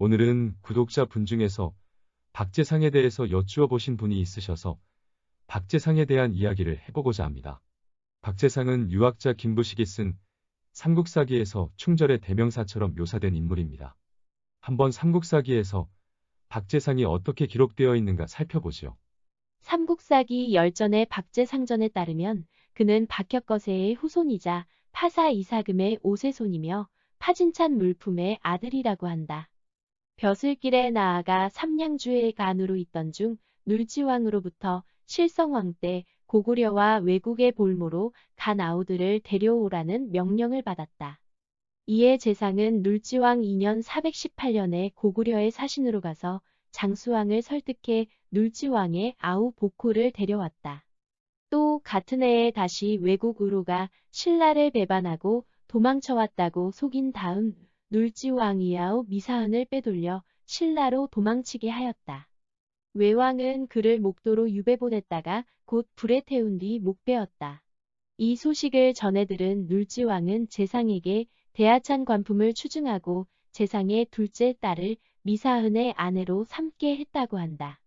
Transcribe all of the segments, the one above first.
오늘은 구독자 분 중에서 박재상에 대해서 여쭈어 보신 분이 있으셔서 박재상에 대한 이야기를 해보고자 합니다. 박재상은 유학자 김부식이 쓴 삼국사기에서 충절의 대명사처럼 묘사된 인물입니다. 한번 삼국사기에서 박재상이 어떻게 기록되어 있는가 살펴보죠. 삼국사기 열전의 박제상전에 따르면 그는 박혁거세의 후손이자 파사 이사금의 오세손이며 파진찬 물품의 아들이라고 한다. 벼슬길에 나아가 삼량주의 간으로 있던 중 눌지왕으로부터 실성왕 때 고구려와 외국의 볼모로 간 아우들을 데려오라는 명령을 받았다. 이에 재상은 눌지왕 2년 418년에 고구려의 사신으로 가서 장수왕을 설득해 눌지왕의 아우 보코를 데려왔다. 또 같은 해에 다시 외국으로 가 신라를 배반하고 도망쳐왔다고 속인 다음 눌지왕이 아우 미사은을 빼돌려 신라로 도망치게 하였다. 외왕은 그를 목도로 유배 보냈다가 곧 불에 태운 뒤 목베었다. 이 소식을 전해 들은 눌지왕은 재상에게 대하찬 관품을 추증하고 재상의 둘째 딸을 미사은의 아내로 삼게 했다고 한다.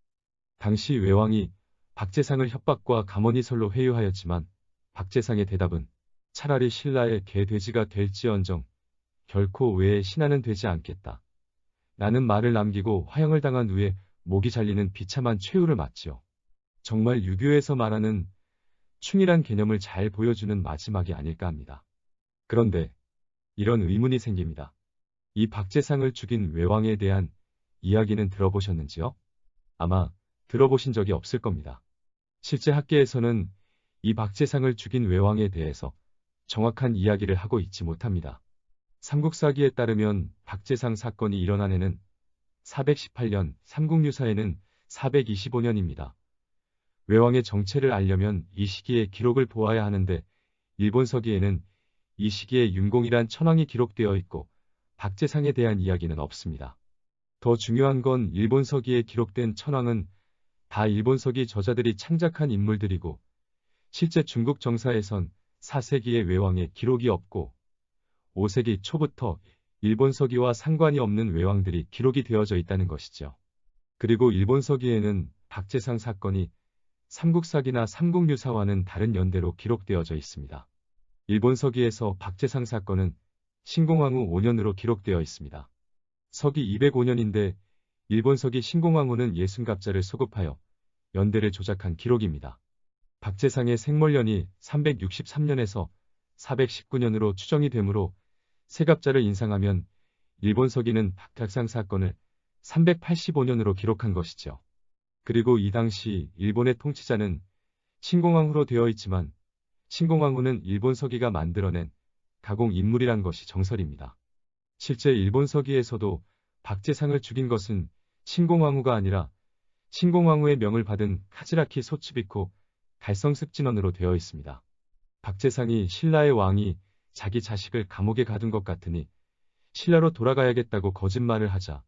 당시 외왕이 박재상을 협박과 감언이설로 회유하였지만 박재상의 대답은 차라리 신라의 개돼지가 될지언정 결코 외의 신하는 되지 않겠다. 나는 말을 남기고 화형을 당한 후에 목이 잘리는 비참한 최후를 맞지요. 정말 유교에서 말하는 충이란 개념을 잘 보여주는 마지막이 아닐까 합니다. 그런데 이런 의문이 생깁니다. 이 박재상을 죽인 외왕에 대한 이야기는 들어보셨는지요? 아마 들어보신 적이 없을 겁니다. 실제 학계에서는 이 박재상을 죽인 외왕에 대해서 정확한 이야기를 하고 있지 못합니다. 삼국사기에 따르면 박재상 사건이 일어난 해는 418년, 삼국유사에는 425년입니다. 외왕의 정체를 알려면 이 시기의 기록을 보아야 하는데 일본 서기에는 이 시기에 윤공이란 천황이 기록되어 있고 박재상에 대한 이야기는 없습니다. 더 중요한 건 일본 서기에 기록된 천황은 다 일본 서기 저자들이 창작한 인물들이고 실제 중국 정사에선 4세기의 외왕의 기록이 없고 5세기 초부터 일본 서기와 상관이 없는 외왕들이 기록이 되어져 있다는 것이죠. 그리고 일본 서기에는 박재상 사건이 삼국사기나 삼국유사와는 다른 연대로 기록되어져 있습니다. 일본 서기에서 박재상 사건은 신공왕 후 5년으로 기록되어 있습니다. 서기 205년인데 일본 서기 신공왕후는 예순갑자를 소급하여 연대를 조작한 기록입니다. 박재상의 생mor년이 363년에서 419년으로 추정이 되므로 세갑자를 인상하면 일본 서기는 박탁상 사건을 385년으로 기록한 것이죠. 그리고 이 당시 일본의 통치자는 신공왕후로 되어 있지만 신공왕후는 일본 서기가 만들어낸 가공 인물이란 것이 정설입니다. 실제 일본 서기에서도 박재상을 죽인 것은 신공왕후가 아니라 신공왕후의 명을 받은 카즈라키 소츠비코 갈성습진원으로 되어 있습니다. 박재상이 신라의 왕이 자기 자식을 감옥에 가둔 것 같으니 신라로 돌아가야겠다고 거짓말을 하자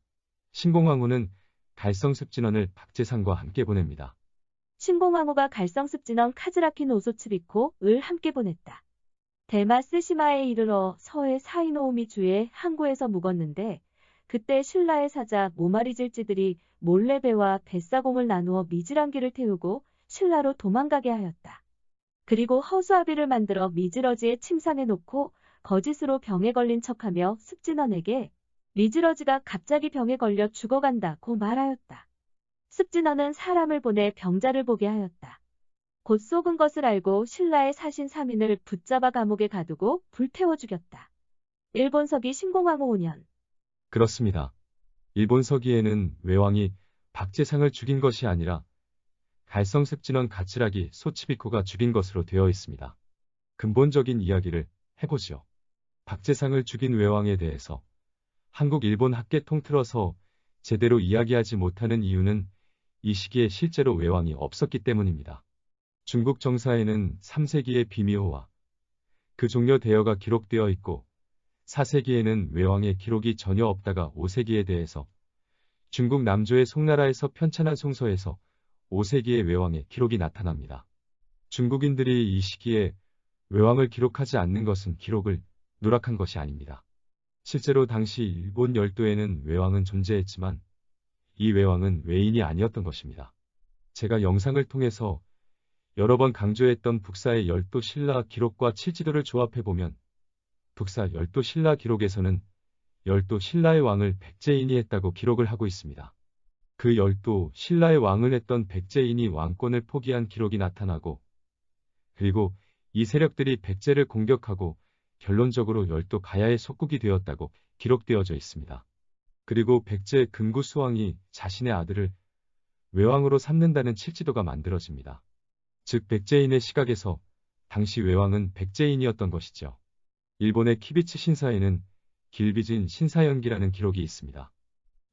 신공왕후는 갈성습진원을 박재상과 함께 보냅니다. 신공왕후가 갈성습진원 카즈라키 노소츠비코 을 함께 보냈다. 대마 스시마에 이르러 서해 사이노우미 주의 항구에서 묵었는데 그때 신라의 사자 모마리질지들이 몰래 배와 뱃사공을 나누어 미지랑기를 태우고 신라로 도망가게 하였다. 그리고 허수아비를 만들어 미지러지에 침상에 놓고 거짓으로 병에 걸린 척하며 습진원에게 미지러지가 갑자기 병에 걸려 죽어간다고 말하였다. 습진원은 사람을 보내 병자를 보게 하였다. 곧 속은 것을 알고 신라의 사신 3인을 붙잡아 감옥에 가두고 불태워 죽였다. 일본 서기 신공왕후 5년 그렇습니다. 일본 서기에는 외왕이 박재상을 죽인 것이 아니라 갈성습진원 가츠라기 소치비코가 죽인 것으로 되어 있습니다. 근본적인 이야기를 해보죠. 박재상을 죽인 외왕에 대해서 한국 일본 학계 통틀어서 제대로 이야기하지 못하는 이유는 이 시기에 실제로 외왕이 없었기 때문입니다. 중국 정사에는 3세기의 비미호와 그 종료 대여가 기록되어 있고 4세기에는 외왕의 기록이 전혀 없다가 5세기에 대해서 중국 남조의 송나라에서 편찬한 송서에서 5세기의 외왕의 기록이 나타납니다. 중국인들이 이 시기에 외왕을 기록하지 않는 것은 기록을 누락한 것이 아닙니다. 실제로 당시 일본 열도에는 외왕은 존재했지만 이 외왕은 외인이 아니었던 것입니다. 제가 영상을 통해서 여러 번 강조했던 북사의 열도 신라 기록과 칠지도를 조합해보면 북사 열도 신라 기록에서는 열도 신라의 왕을 백제인이 했다고 기록을 하고 있습니다. 그 열도 신라의 왕을 했던 백제인이 왕권을 포기한 기록이 나타나고 그리고 이 세력들이 백제를 공격하고 결론적으로 열도 가야의 속국이 되었다고 기록되어져 있습니다. 그리고 백제 금구수왕이 자신의 아들을 외왕으로 삼는다는 칠지도가 만들어집니다. 즉 백제인의 시각에서 당시 외왕은 백제인이었던 것이죠. 일본의 키비츠 신사에는 길비진 신사연기라는 기록이 있습니다.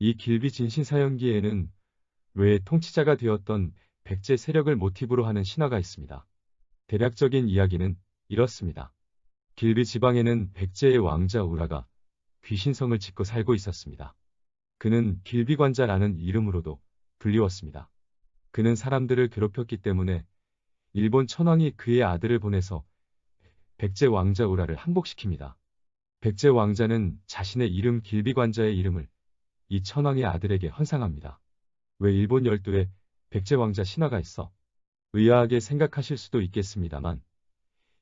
이 길비 진 신사연기에는 외의 통치자가 되었던 백제 세력을 모티브로 하는 신화가 있습니다. 대략적인 이야기는 이렇습니다. 길비 지방에는 백제의 왕자 우라가 귀신성을 짓고 살고 있었습니다. 그는 길비관자라는 이름으로도 불리웠습니다. 그는 사람들을 괴롭혔기 때문에 일본 천황이 그의 아들을 보내서 백제 왕자 우라를 항복시킵니다. 백제 왕자는 자신의 이름 길비관자의 이름을 이 천황의 아들에게 헌상합니다. 왜 일본 열도에 백제 왕자 신화가 있어? 의아하게 생각하실 수도 있겠습니다만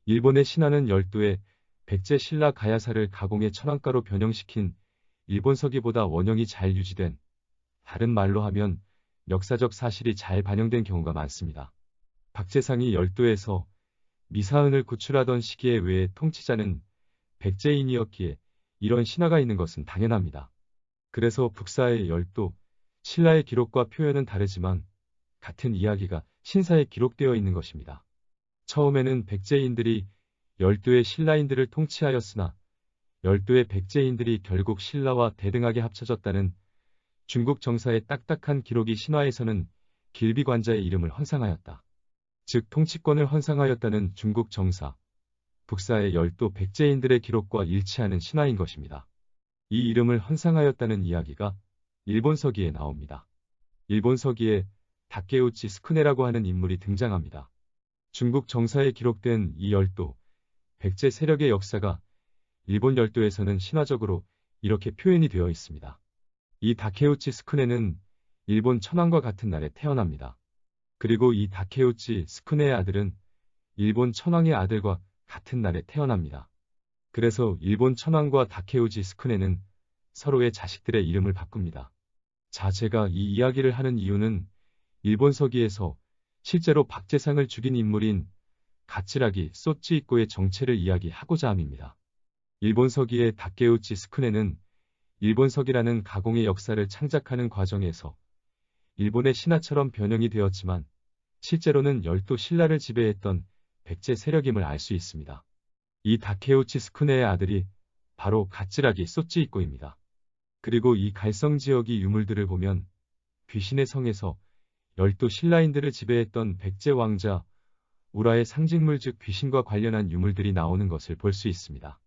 일본의 신화는 열도에 백제 신라 가야사를 가공해 천황가로 변형시킨 일본 서기보다 원형이 잘 유지된 다른 말로 하면 역사적 사실이 잘 반영된 경우가 많습니다. 박재상이 열도에서 미사은을 구출하던 시기에 외의 통치자는 백제인이었기에 이런 신화가 있는 것은 당연합니다. 그래서 북사의 열도, 신라의 기록과 표현은 다르지만 같은 이야기가 신사에 기록되어 있는 것입니다. 처음에는 백제인들이 열도의 신라인들을 통치하였으나 열도의 백제인들이 결국 신라와 대등하게 합쳐졌다는 중국 정사의 딱딱한 기록이 신화에서는 길비관자의 이름을 헌상하였다. 즉 통치권을 헌상하였다는 중국 정사, 북사의 열도 백제인들의 기록과 일치하는 신화인 것입니다. 이 이름을 헌상하였다는 이야기가 일본 서기에 나옵니다. 일본 서기에 다케우치 스쿠네라고 하는 인물이 등장합니다. 중국 정사에 기록된 이 열도, 백제 세력의 역사가 일본 열도에서는 신화적으로 이렇게 표현이 되어 있습니다. 이 다케우치 스쿠네는 일본 천황과 같은 날에 태어납니다. 그리고 이 다케우치 스쿠네의 아들은 일본 천황의 아들과 같은 날에 태어납니다. 그래서 일본 천황과 다케우지 스쿠네는 서로의 자식들의 이름을 바꿉니다. 자, 제가 이 이야기를 하는 이유는 일본 서기에서 실제로 박재상을 죽인 인물인 가츠라기 소찌이코의 정체를 이야기하고자 함입니다. 일본 서기의 다케우치 스쿠네는 일본 서기라는 가공의 역사를 창작하는 과정에서 일본의 신화처럼 변형이 되었지만 실제로는 열도 신라를 지배했던 백제 세력임을 알 수 있습니다. 이 다케우치 스쿠네의 아들이 바로 가츠라기 소찌이코입니다. 그리고 이 갈성 지역의 유물들을 보면 귀신의 성에서 열도 신라인들을 지배했던 백제 왕자 우라의 상징물 즉 귀신과 관련한 유물들이 나오는 것을 볼 수 있습니다.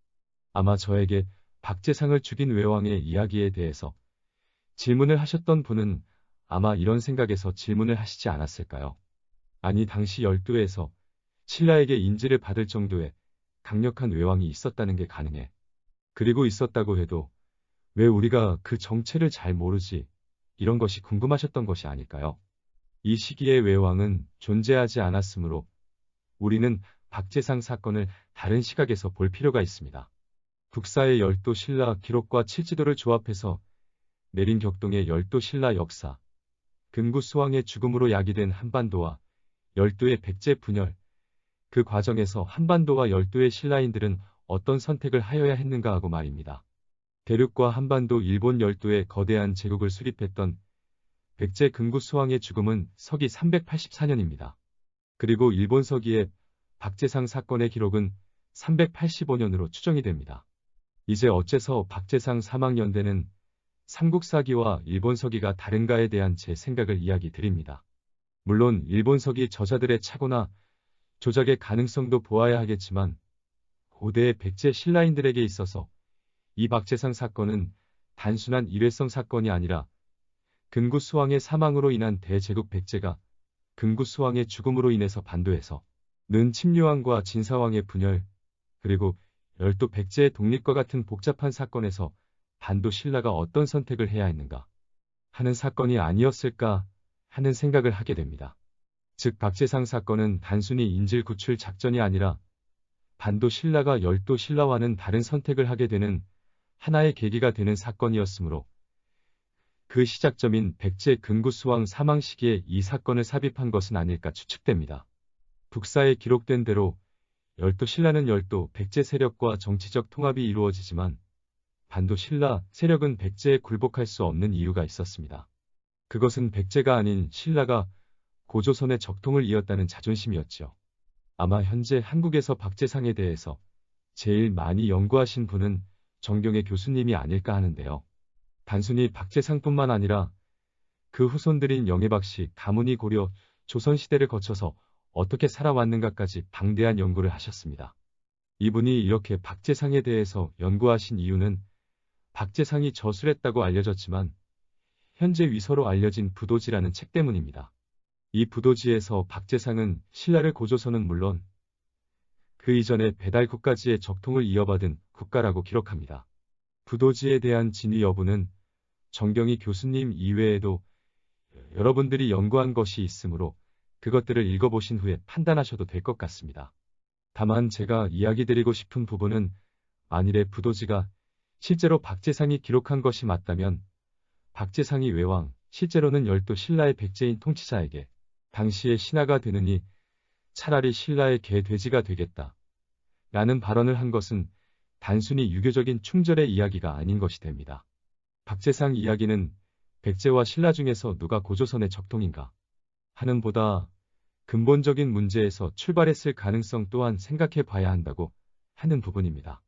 아마 저에게 박재상을 죽인 외왕의 이야기에 대해서 질문을 하셨던 분은 아마 이런 생각에서 질문을 하시지 않았을까요? 아니 당시 열도에서 신라에게 인지를 받을 정도의 강력한 외왕이 있었다는 게 가능해. 그리고 있었다고 해도 왜 우리가 그 정체를 잘 모르지 이런 것이 궁금하셨던 것이 아닐까요? 이 시기의 외왕은 존재하지 않았으므로 우리는 박재상 사건을 다른 시각에서 볼 필요가 있습니다. 북사의 열도 신라 기록과 칠지도를 조합해서 내린 격동의 열도 신라 역사, 근구 수왕의 죽음으로 야기된 한반도와 열도의 백제 분열, 그 과정에서 한반도와 열도의 신라인들은 어떤 선택을 하여야 했는가 하고 말입니다. 대륙과 한반도 일본 열도의 거대한 제국을 수립했던 백제 근구 수왕의 죽음은 서기 384년입니다. 그리고 일본 서기의 박재상 사건의 기록은 385년으로 추정이 됩니다. 이제 어째서 박재상 사망 연대는 삼국사기와 일본서기가 다른가에 대한 제 생각을 이야기 드립니다. 물론 일본서기 저자들의 착오나 조작의 가능성도 보아야 하겠지만 고대의 백제 신라인들에게 있어서 이 박재상 사건은 단순한 일회성 사건이 아니라 근구 수왕의 사망으로 인한 대제국 백제가 근구 수왕의 죽음으로 인해서 반도에서 는 침류왕과 진사왕의 분열 그리고 열도 백제의 독립과 같은 복잡한 사건에서 반도 신라가 어떤 선택을 해야 했는가 하는 사건이 아니었을까 하는 생각을 하게 됩니다. 즉 박재상 사건은 단순히 인질 구출 작전이 아니라 반도 신라가 열도 신라와는 다른 선택을 하게 되는 하나의 계기가 되는 사건이었으므로 그 시작점인 백제 근구수왕 사망 시기에 이 사건을 삽입한 것은 아닐까 추측됩니다. 북사에 기록된 대로 열도 신라는 열도 백제 세력과 정치적 통합이 이루어지지만 반도 신라 세력은 백제에 굴복할 수 없는 이유가 있었습니다. 그것은 백제가 아닌 신라가 고조선의 적통을 이었다는 자존심이었죠. 아마 현재 한국에서 박재상에 대해서 제일 많이 연구하신 분은 정경의 교수님이 아닐까 하는데요. 단순히 박재상뿐만 아니라 그 후손들인 영해박씨, 가문이 고려, 조선시대를 거쳐서 어떻게 살아왔는가까지 방대한 연구를 하셨습니다. 이분이 이렇게 박재상에 대해서 연구하신 이유는 박재상이 저술했다고 알려졌지만 현재 위서로 알려진 부도지라는 책 때문입니다. 이 부도지에서 박재상은 신라를 고조선은 물론 그 이전에 배달국까지의 적통을 이어받은 국가라고 기록합니다. 부도지에 대한 진위 여부는 정경희 교수님 이외에도 여러분들이 연구한 것이 있으므로 그것들을 읽어보신 후에 판단하셔도 될 것 같습니다. 다만 제가 이야기 드리고 싶은 부분은 만일에 부도지가 실제로 박재상이 기록한 것이 맞다면 박재상이 외왕, 실제로는 열도 신라의 백제인 통치자에게 당시의 신하가 되느니 차라리 신라의 개 돼지가 되겠다. 라는 발언을 한 것은 단순히 유교적인 충절의 이야기가 아닌 것이 됩니다. 박재상 이야기는 백제와 신라 중에서 누가 고조선의 적통인가 하는 보다 근본적인 문제에서 출발했을 가능성 또한 생각해 봐야 한다고 하는 부분입니다.